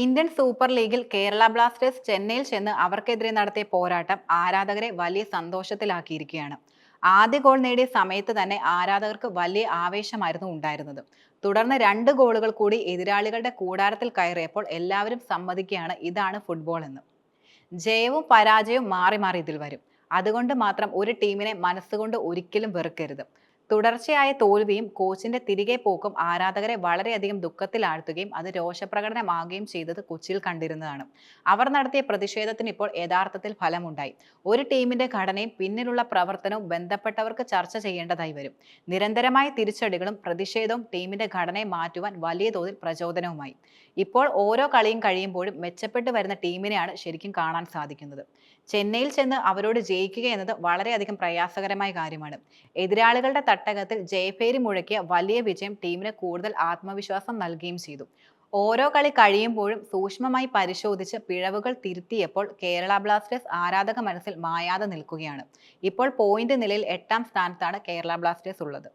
Indian super ലീഗിൽ Kerala Blasters ചെന്നൈയിൽ ചെന്ന് അവർക്കെതിരെ നടത്തിയ പോരാട്ടം ആരാധകരെ വലിയ സന്തോഷത്തിലാക്കിയിരിക്കുകയാണ്. ആദ്യ ഗോൾ നേടിയ സമയത്ത് തന്നെ ആരാധകർക്ക് വലിയ ആവേശമായിരുന്നു ഉണ്ടായിരുന്നത്. തുടർന്ന് രണ്ട് ഗോളുകൾ കൂടി എതിരാളികളുടെ കൂടാരത്തിൽ കയറിയപ്പോൾ എല്ലാവരും സമ്മതിക്കുകയാണ് ഇതാണ് ഫുട്ബോൾ എന്ന്. ജയവും പരാജയവും മാറി മാറി ഇതിൽ വരും. അതുകൊണ്ട് മാത്രം ഒരു ടീമിനെ മനസ്സുകൊണ്ട് ഒരിക്കലും വെറുക്കരുത്. തുടർച്ചയായ തോൽവിയും കോച്ചിന്റെ തിരികെ പോക്കും ആരാധകരെ വളരെയധികം ദുഃഖത്തിലാഴ്ത്തുകയും അത് രോഷപ്രകടനമാകുകയും ചെയ്തത് കൊച്ചിയിൽ കണ്ടിരുന്നതാണ്. അവർ നടത്തിയ പ്രതിഷേധത്തിന് ഇപ്പോൾ യഥാർത്ഥത്തിൽ ഫലമുണ്ടായി. ഒരു ടീമിന്റെ ഘടനയും പിന്നിലുള്ള പ്രവർത്തനവും ബന്ധപ്പെട്ടവർക്ക് ചർച്ച ചെയ്യേണ്ടതായി വരും. നിരന്തരമായ തിരിച്ചടികളും പ്രതിഷേധവും ടീമിന്റെ ഘടനയെ മാറ്റുവാൻ വലിയ തോതിൽ പ്രചോദനവുമായി. ഇപ്പോൾ ഓരോ കളിയും കഴിയുമ്പോഴും മെച്ചപ്പെട്ടു വരുന്ന ടീമിനെയാണ് ശരിക്കും കാണാൻ സാധിക്കുന്നത്. ചെന്നൈയിൽ ചെന്ന് അവരോട് ജയിക്കുക എന്നത് വളരെയധികം പ്രയാസകരമായ കാര്യമാണ്. എതിരാളികളുടെ തട്ടകത്തിൽ ജയഫേരി മുഴക്കിയ വലിയ വിജയം ടീമിന് കൂടുതൽ ആത്മവിശ്വാസം നൽകുകയും ചെയ്തു. ഓരോ കളി കഴിയുമ്പോഴും സൂക്ഷ്മമായി പരിശോധിച്ച് പിഴവുകൾ തിരുത്തിയപ്പോൾ കേരള ബ്ലാസ്റ്റേഴ്സ് ആരാധക മനസ്സിൽ മായാതെ നിൽക്കുകയാണ്. ഇപ്പോൾ പോയിന്റ് നിലയിൽ എട്ടാം സ്ഥാനത്താണ് കേരള ബ്ലാസ്റ്റേഴ്സ് ഉള്ളത്.